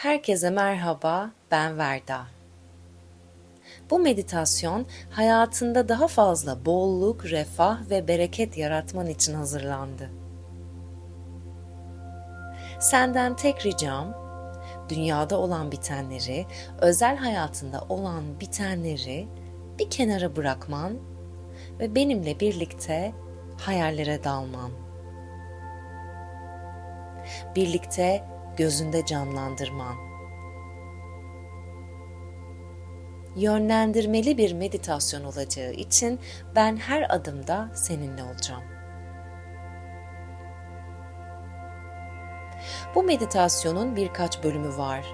Herkese merhaba, ben Verda. Bu meditasyon hayatında daha fazla bolluk, refah ve bereket yaratman için hazırlandı. Senden tek ricam dünyada olan bitenleri, özel hayatında olan bitenleri bir kenara bırakman ve benimle birlikte hayallere dalman. Birlikte gözünde canlandırman. Yönlendirmeli bir meditasyon olacağı için ben her adımda seninle olacağım. Bu meditasyonun birkaç bölümü var.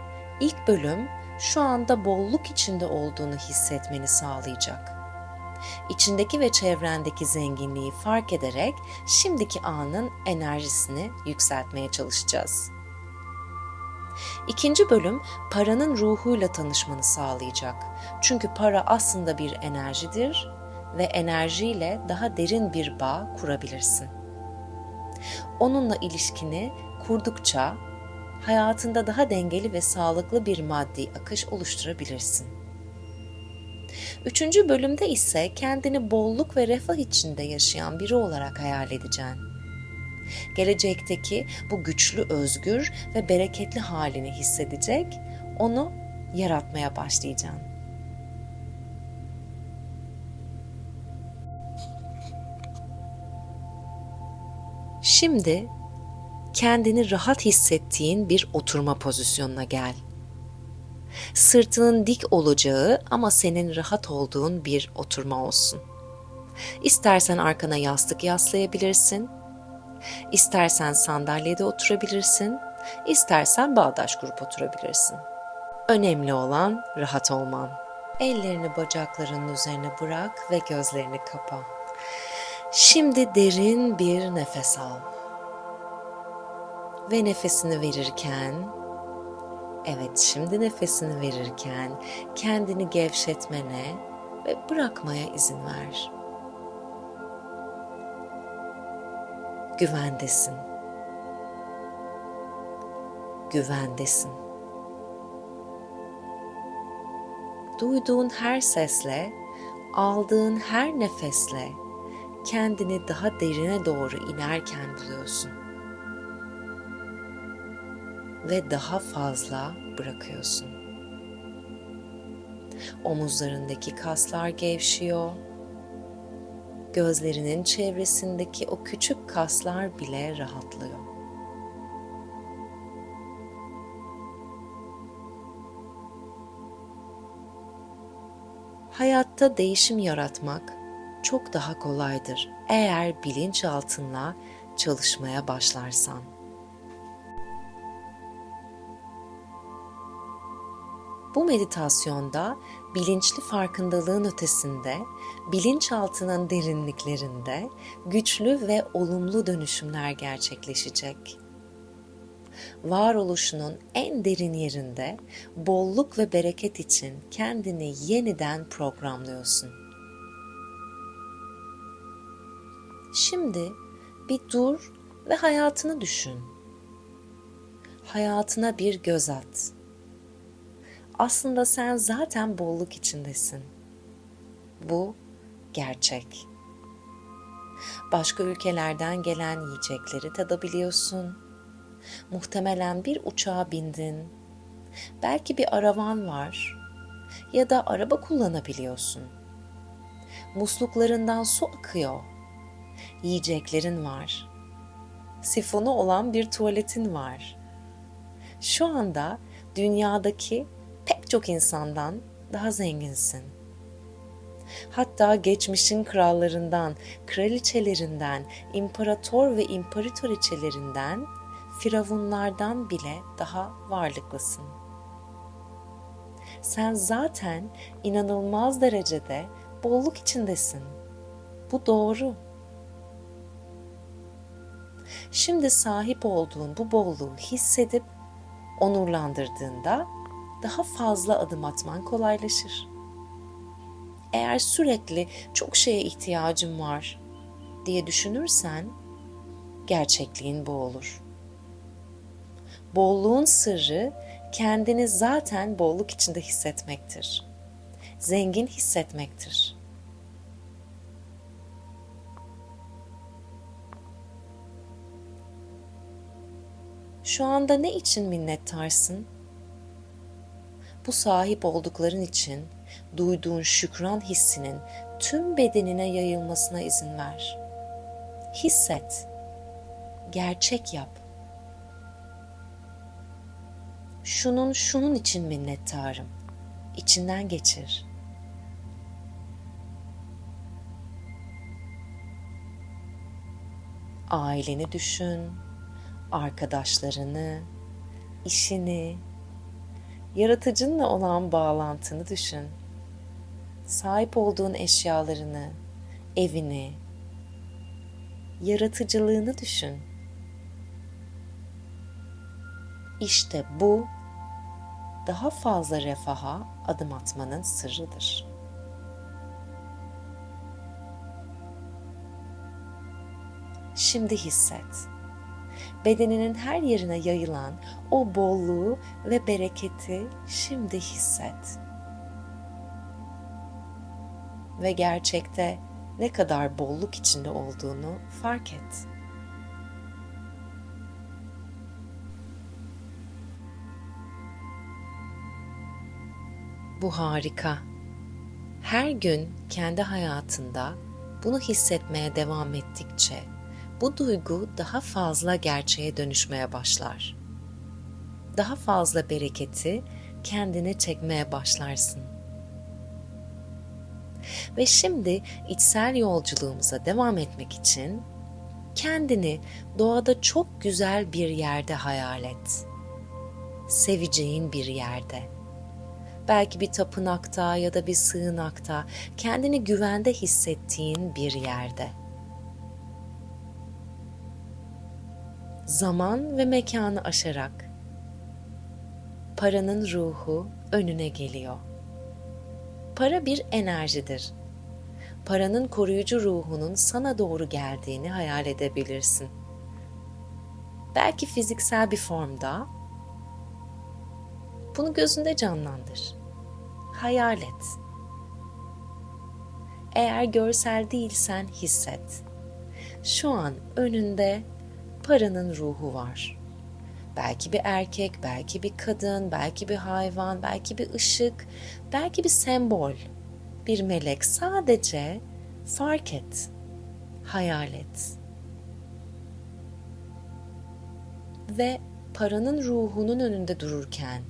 İlk bölüm şu anda bolluk içinde olduğunu hissetmeni sağlayacak. İçindeki ve çevrendeki zenginliği fark ederek şimdiki anın enerjisini yükseltmeye çalışacağız. İkinci bölüm paranın ruhuyla tanışmanı sağlayacak. Çünkü para aslında bir enerjidir ve enerjiyle daha derin bir bağ kurabilirsin. Onunla ilişkini kurdukça hayatında daha dengeli ve sağlıklı bir maddi akış oluşturabilirsin. Üçüncü bölümde ise kendini bolluk ve refah içinde yaşayan biri olarak hayal edeceksin. Gelecekteki bu güçlü, özgür ve bereketli halini hissedecek, onu yaratmaya başlayacaksın. Şimdi kendini rahat hissettiğin bir oturma pozisyonuna gel. Sırtının dik olacağı ama senin rahat olduğun bir oturma olsun. İstersen arkana yastık yaslayabilirsin. İstersen sandalyede oturabilirsin. İstersen bağdaş kurup oturabilirsin. Önemli olan rahat olman. Ellerini bacaklarının üzerine bırak ve gözlerini kapa. Şimdi derin bir nefes al ve nefesini verirken evet şimdi nefesini verirken kendini gevşetmene ve bırakmaya izin ver. Güvendesin. Güvendesin. Duyduğun her sesle, aldığın her nefesle kendini daha derine doğru inerken buluyorsun ve daha fazla bırakıyorsun. Omuzlarındaki kaslar gevşiyor. Gözlerinin çevresindeki o küçük kaslar bile rahatlıyor. Hayatta değişim yaratmak çok daha kolaydır eğer bilinçaltınla çalışmaya başlarsan. Bu meditasyonda bilinçli farkındalığın ötesinde, bilinçaltının derinliklerinde güçlü ve olumlu dönüşümler gerçekleşecek. Varoluşunun en derin yerinde bolluk ve bereket için kendini yeniden programlıyorsun. Şimdi bir dur ve hayatını düşün. Hayatına bir göz at aslında sen zaten bolluk içindesin. Bu gerçek. Başka ülkelerden gelen yiyecekleri tadabiliyorsun. Muhtemelen bir uçağa bindin. Belki bir araban var ya da araba kullanabiliyorsun. Musluklarından su akıyor. Yiyeceklerin var. Sifonu olan bir tuvaletin var. Şu anda dünyadaki pek çok insandan daha zenginsin. Hatta geçmişin krallarından, kraliçelerinden, imparator ve imparatoriçelerinden, firavunlardan bile daha varlıklısın. Sen zaten inanılmaz derecede bolluk içindesin. Bu doğru. Şimdi sahip olduğun bu bolluğu hissedip onurlandırdığında daha fazla adım atman kolaylaşır. Eğer sürekli çok şeye ihtiyacım var diye düşünürsen gerçekliğin bu olur. Bolluğun sırrı kendini zaten bolluk içinde hissetmektir. Zengin hissetmektir. Şu anda ne için minnettarsın? Bu sahip oldukların için duyduğun şükran hissinin tüm bedenine yayılmasına izin ver. Hisset. Gerçek yap. Şunun şunun için minnettarım. İçinden geçir. Aileni düşün, arkadaşlarını, işini, yaratıcınla olan bağlantını düşün. Sahip olduğun eşyalarını, evini, yaratıcılığını düşün. İşte bu daha fazla refaha adım atmanın sırrıdır. Şimdi hisset. Bedeninin her yerine yayılan o bolluğu ve bereketi şimdi hisset. Ve gerçekte ne kadar bolluk içinde olduğunu fark et. Bu harika. Her gün kendi hayatında bunu hissetmeye devam ettikçe bu duygu daha fazla gerçeğe dönüşmeye başlar. Daha fazla bereketi kendine çekmeye başlarsın. Ve şimdi içsel yolculuğumuza devam etmek için kendini doğada çok güzel bir yerde hayal et. Seveceğin bir yerde. Belki bir tapınakta ya da bir sığınakta kendini güvende hissettiğin bir yerde. Zaman ve mekanı aşarak paranın ruhu önüne geliyor. Para bir enerjidir. Paranın koruyucu ruhunun sana doğru geldiğini hayal edebilirsin. Belki fiziksel bir formda. Bunu gözünde canlandır. Hayal et. Eğer görsel değilsen hisset. Şu an önünde paranın ruhu var. Belki bir erkek, belki bir kadın, belki bir hayvan, belki bir ışık, belki bir sembol, bir melek. Sadece fark et, hayal et. Ve paranın ruhunun önünde dururken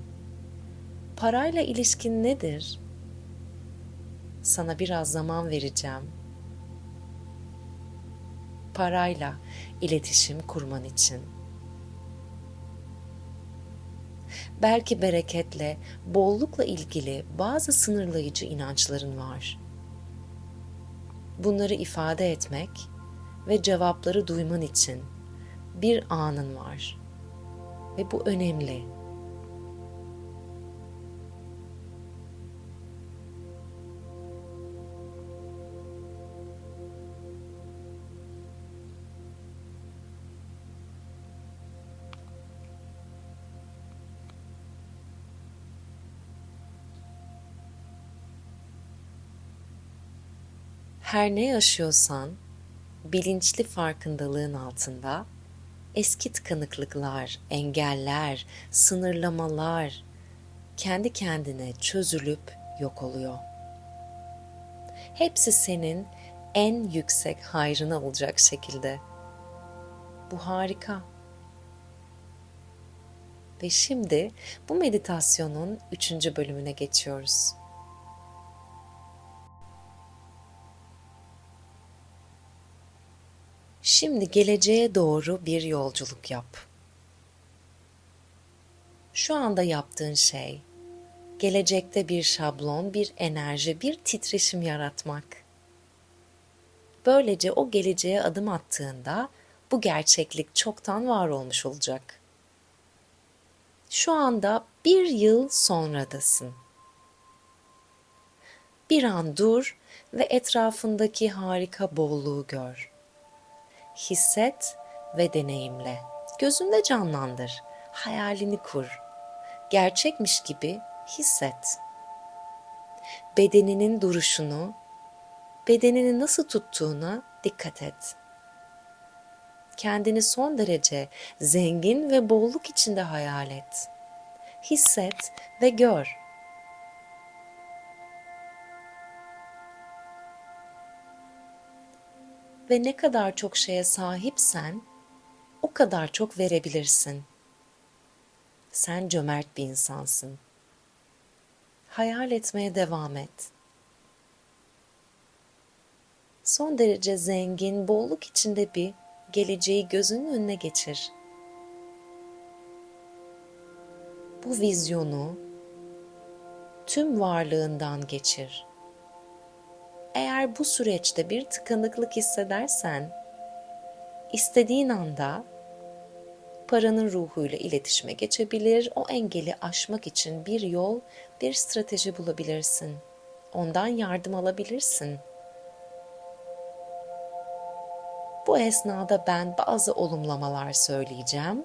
parayla ilişkin nedir? Sana biraz zaman vereceğim. Parayla iletişim kurman için. Belki bereketle, bollukla ilgili bazı sınırlayıcı inançların var. Bunları ifade etmek ve cevapları duyman için bir anın var. Ve bu önemli. Her ne yaşıyorsan bilinçli farkındalığın altında eski tıkanıklıklar, engeller, sınırlamalar kendi kendine çözülüp yok oluyor. Hepsi senin en yüksek hayrına olacak şekilde. Bu harika. Ve şimdi bu meditasyonun üçüncü bölümüne geçiyoruz. Şimdi geleceğe doğru bir yolculuk yap. Şu anda yaptığın şey gelecekte bir şablon, bir enerji, bir titreşim yaratmak. Böylece o geleceğe adım attığında bu gerçeklik çoktan var olmuş olacak. Şu anda bir yıl sonradasın. Bir an dur ve etrafındaki harika bolluğu gör hisset ve deneyimle. Gözünde canlandır, hayalini kur. gerçekmiş gibi hisset. Bedeninin duruşunu, bedenini nasıl tuttuğuna dikkat et. Kendini son derece zengin ve bolluk içinde hayal et. Hisset ve gör. Ve ne kadar çok şeye sahipsen o kadar çok verebilirsin. Sen cömert bir insansın. Hayal etmeye devam et. Son derece zengin, bolluk içinde bir geleceği gözünün önüne geçir. Bu vizyonu tüm varlığından geçir. Eğer bu süreçte bir tıkanıklık hissedersen, istediğin anda paranın ruhuyla iletişime geçebilir, o engeli aşmak için bir yol, bir strateji bulabilirsin. Ondan yardım alabilirsin. Bu esnada ben bazı olumlamalar söyleyeceğim.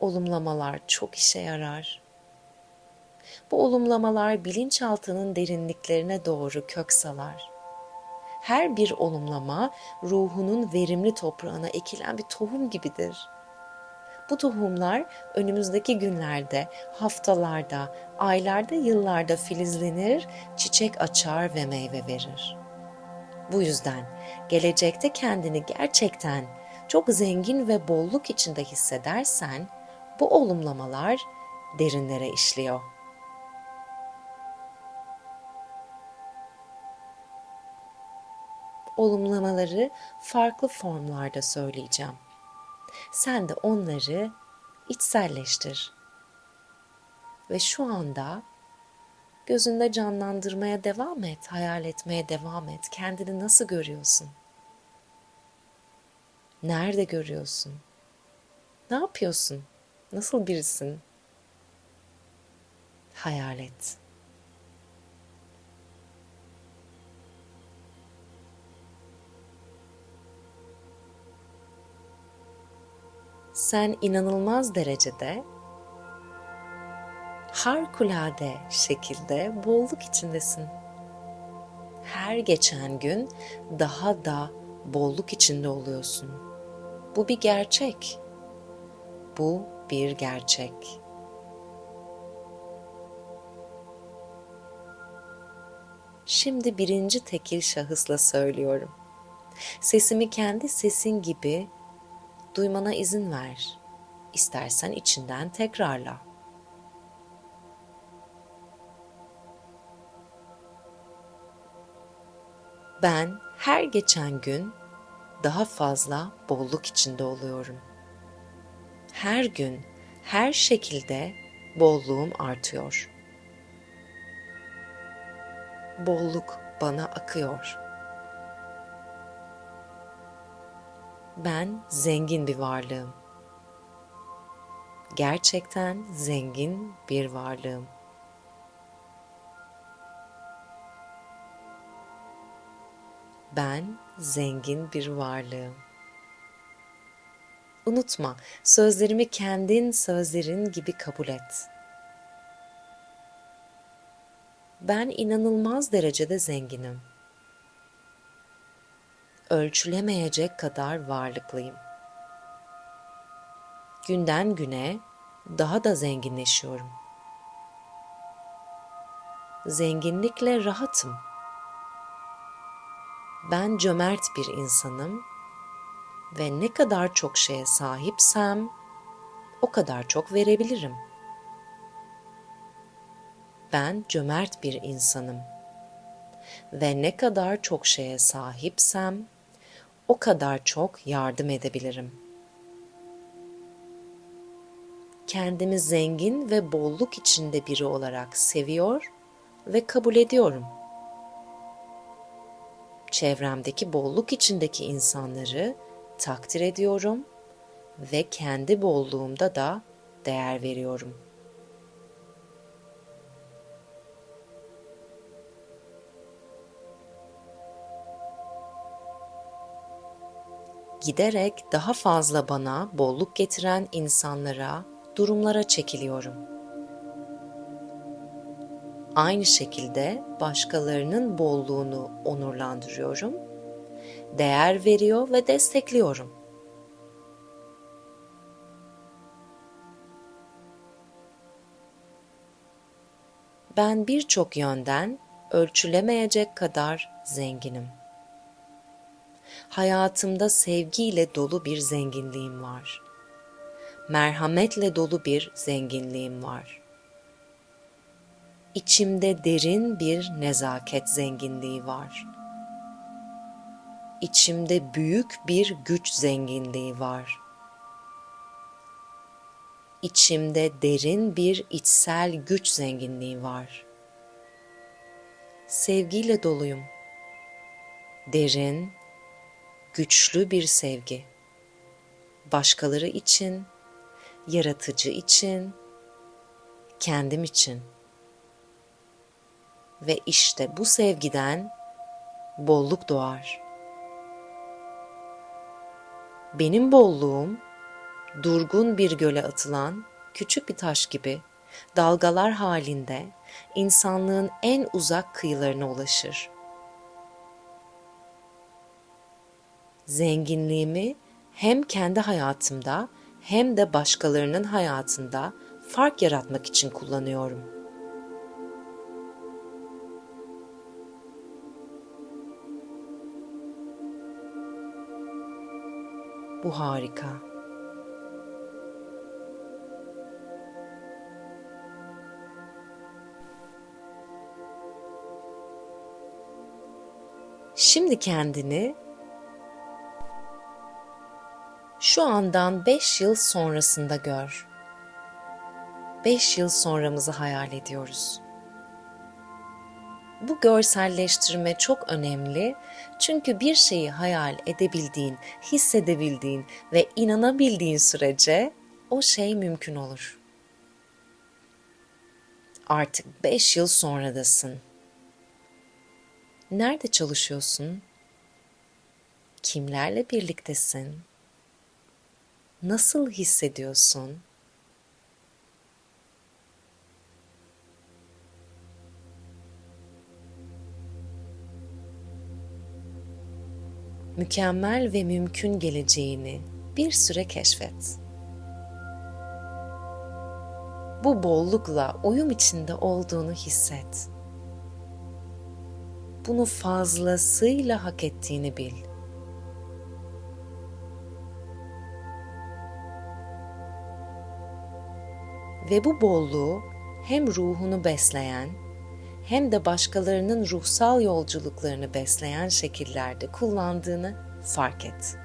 Olumlamalar çok işe yarar. Bu olumlamalar bilinçaltının derinliklerine doğru kök salar. Her bir olumlama ruhunun verimli toprağına ekilen bir tohum gibidir. Bu tohumlar önümüzdeki günlerde, haftalarda, aylarda, yıllarda filizlenir, çiçek açar ve meyve verir. Bu yüzden gelecekte kendini gerçekten çok zengin ve bolluk içinde hissedersen bu olumlamalar derinlere işliyor. Olumlamaları farklı formlarda söyleyeceğim. Sen de onları içselleştir. Ve şu anda Gözünde canlandırmaya devam et, hayal etmeye devam et. Kendini nasıl görüyorsun? Nerede görüyorsun? Ne yapıyorsun? Nasıl birisin? Hayal et. Sen inanılmaz derecede harikulade şekilde bolluk içindesin. Her geçen gün daha da bolluk içinde oluyorsun. Bu bir gerçek. Bu bir gerçek. Şimdi birinci tekil şahısla söylüyorum. Sesimi kendi sesin gibi duymana izin ver. İstersen içinden tekrarla. Ben her geçen gün daha fazla bolluk içinde oluyorum. Her gün, her şekilde bolluğum artıyor. Bolluk bana akıyor. Ben zengin bir varlığım. Gerçekten zengin bir varlığım. Ben zengin bir varlığım. Unutma, sözlerimi kendin sözlerin gibi kabul et. Ben inanılmaz derecede zenginim. Ölçülemeyecek kadar varlıklıyım. Günden güne daha da zenginleşiyorum. Zenginlikle rahatım ben cömert bir insanım ve ne kadar çok şeye sahipsem o kadar çok verebilirim. Ben cömert bir insanım ve ne kadar çok şeye sahipsem o kadar çok yardım edebilirim. Kendimi zengin ve bolluk içinde biri olarak seviyor ve kabul ediyorum.'' çevremdeki bolluk içindeki insanları takdir ediyorum ve kendi bolluğumda da değer veriyorum. Giderek daha fazla bana bolluk getiren insanlara durumlara çekiliyorum. Aynı şekilde başkalarının bolluğunu onurlandırıyorum, değer veriyor ve destekliyorum. Ben birçok yönden ölçülemeyecek kadar zenginim. Hayatımda sevgiyle dolu bir zenginliğim var. Merhametle dolu bir zenginliğim var. İçimde derin bir nezaket zenginliği var. İçimde büyük bir güç zenginliği var. İçimde derin bir içsel güç zenginliği var. Sevgiyle doluyum. Derin, güçlü bir sevgi. Başkaları için, yaratıcı için, kendim için. Ve işte bu sevgiden bolluk doğar. Benim bolluğum durgun bir göle atılan küçük bir taş gibi dalgalar halinde insanlığın en uzak kıyılarına ulaşır. Zenginliğimi hem kendi hayatımda hem de başkalarının hayatında fark yaratmak için kullanıyorum. Bu harika. Şimdi kendini şu andan 5 yıl sonrasında gör. 5 yıl sonramızı hayal ediyoruz. Bu görselleştirme çok önemli çünkü bir şeyi hayal edebildiğin, hissedebildiğin ve inanabildiğin sürece o şey mümkün olur. Artık 5 yıl sonradasın. Nerede çalışıyorsun? Kimlerle birliktesin? Nasıl hissediyorsun? Mükemmel ve mümkün geleceğini bir süre keşfet. Bu bollukla uyum içinde olduğunu hisset bunu fazlasıyla hak ettiğini bil. Ve bu bolluğu hem ruhunu besleyen hem de başkalarının ruhsal yolculuklarını besleyen şekillerde kullandığını fark et.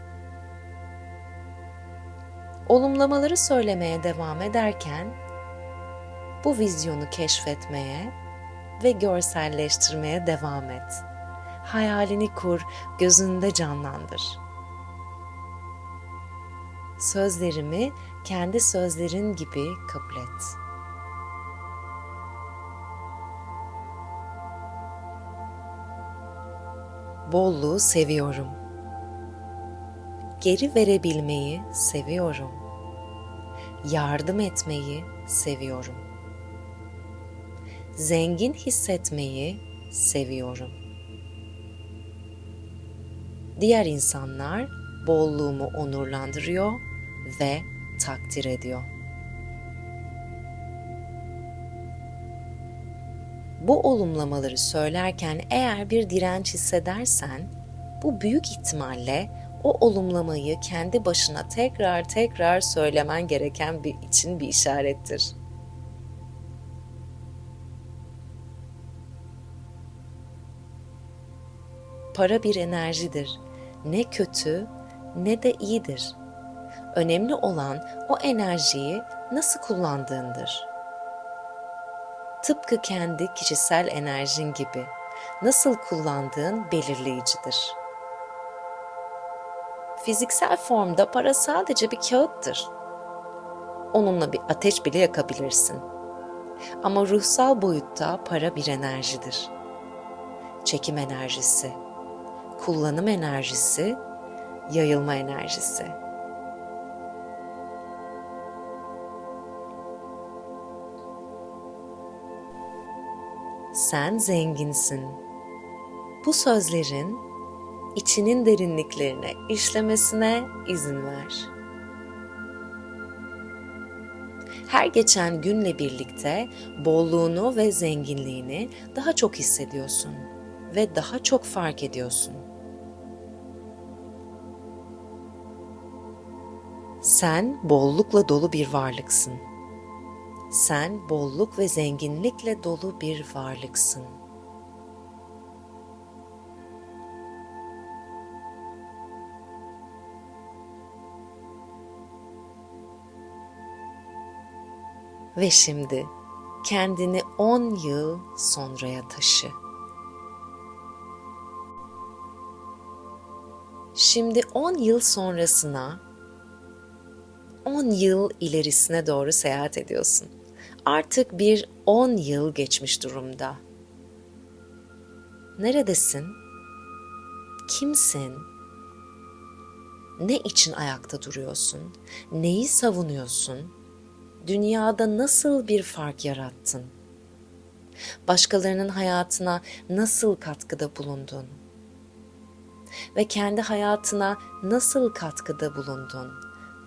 Olumlamaları söylemeye devam ederken bu vizyonu keşfetmeye ve görselleştirmeye devam et. Hayalini kur, gözünde canlandır. Sözlerimi kendi sözlerin gibi kabul et. Bolluğu seviyorum. Geri verebilmeyi seviyorum. Yardım etmeyi seviyorum zengin hissetmeyi seviyorum. Diğer insanlar bolluğumu onurlandırıyor ve takdir ediyor. Bu olumlamaları söylerken eğer bir direnç hissedersen, bu büyük ihtimalle o olumlamayı kendi başına tekrar tekrar söylemen gereken bir için bir işarettir. Para bir enerjidir. Ne kötü ne de iyidir. Önemli olan o enerjiyi nasıl kullandığındır. Tıpkı kendi kişisel enerjin gibi nasıl kullandığın belirleyicidir. Fiziksel formda para sadece bir kağıttır. Onunla bir ateş bile yakabilirsin. Ama ruhsal boyutta para bir enerjidir. Çekim enerjisi, kullanım enerjisi, yayılma enerjisi. Sen zenginsin. Bu sözlerin içinin derinliklerine işlemesine izin ver. Her geçen günle birlikte bolluğunu ve zenginliğini daha çok hissediyorsun ve daha çok fark ediyorsun. Sen bollukla dolu bir varlıksın. Sen bolluk ve zenginlikle dolu bir varlıksın. Ve şimdi kendini 10 yıl sonraya taşı. Şimdi 10 yıl sonrasına 10 yıl ilerisine doğru seyahat ediyorsun. Artık bir 10 yıl geçmiş durumda. Neredesin? Kimsin? Ne için ayakta duruyorsun? Neyi savunuyorsun? Dünyada nasıl bir fark yarattın? Başkalarının hayatına nasıl katkıda bulundun? Ve kendi hayatına nasıl katkıda bulundun?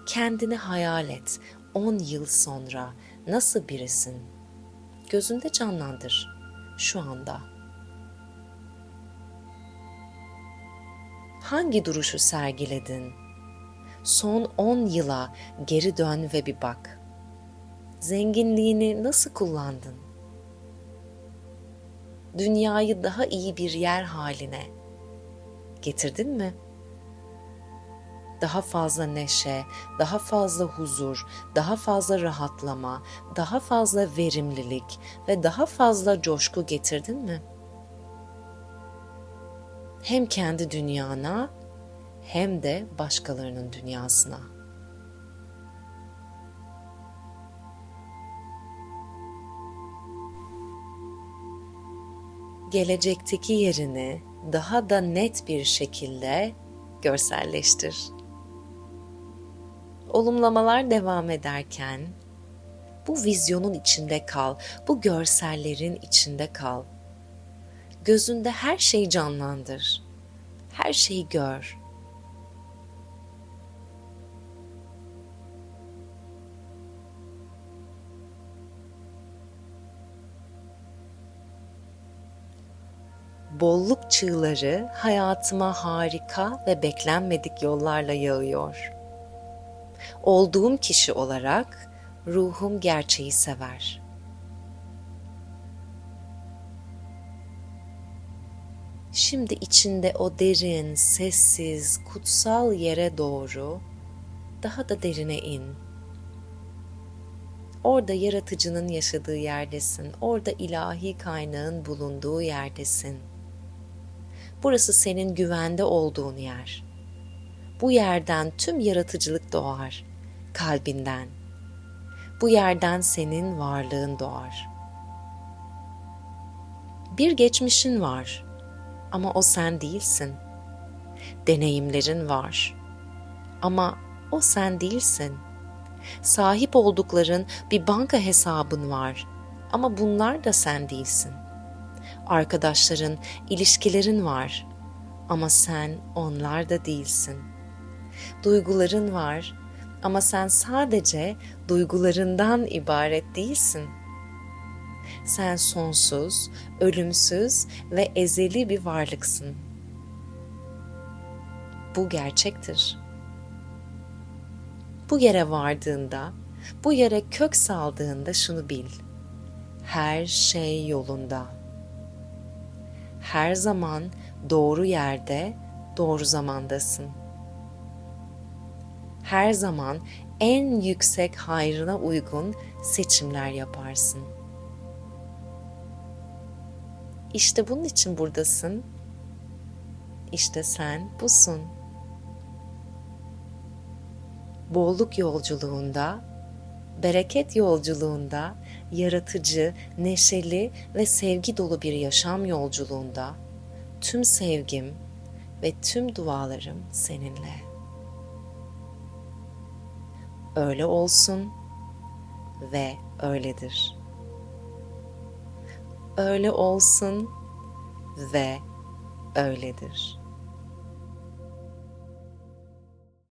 Kendini hayal et. 10 yıl sonra nasıl birisin? Gözünde canlandır şu anda. Hangi duruşu sergiledin? Son 10 yıla geri dön ve bir bak. Zenginliğini nasıl kullandın? Dünyayı daha iyi bir yer haline getirdin mi?'' Daha fazla neşe, daha fazla huzur, daha fazla rahatlama, daha fazla verimlilik ve daha fazla coşku getirdin mi? Hem kendi dünyana hem de başkalarının dünyasına. Gelecekteki yerini daha da net bir şekilde görselleştir olumlamalar devam ederken bu vizyonun içinde kal, bu görsellerin içinde kal. Gözünde her şeyi canlandır. Her şeyi gör. Bolluk çığları hayatıma harika ve beklenmedik yollarla yağıyor olduğum kişi olarak ruhum gerçeği sever. Şimdi içinde o derin, sessiz, kutsal yere doğru daha da derine in. Orada yaratıcının yaşadığı yerdesin. Orada ilahi kaynağın bulunduğu yerdesin. Burası senin güvende olduğun yer. Bu yerden tüm yaratıcılık doğar kalbinden. Bu yerden senin varlığın doğar. Bir geçmişin var ama o sen değilsin. Deneyimlerin var ama o sen değilsin. Sahip oldukların bir banka hesabın var ama bunlar da sen değilsin. Arkadaşların, ilişkilerin var ama sen onlar da değilsin. Duyguların var ama sen sadece duygularından ibaret değilsin. Sen sonsuz, ölümsüz ve ezeli bir varlıksın. Bu gerçektir. Bu yere vardığında, bu yere kök saldığında şunu bil. Her şey yolunda. Her zaman doğru yerde, doğru zamandasın.'' Her zaman en yüksek hayrına uygun seçimler yaparsın. İşte bunun için buradasın. İşte sen busun. Bolluk yolculuğunda, bereket yolculuğunda, yaratıcı, neşeli ve sevgi dolu bir yaşam yolculuğunda tüm sevgim ve tüm dualarım seninle öyle olsun ve öyledir. öyle olsun ve öyledir.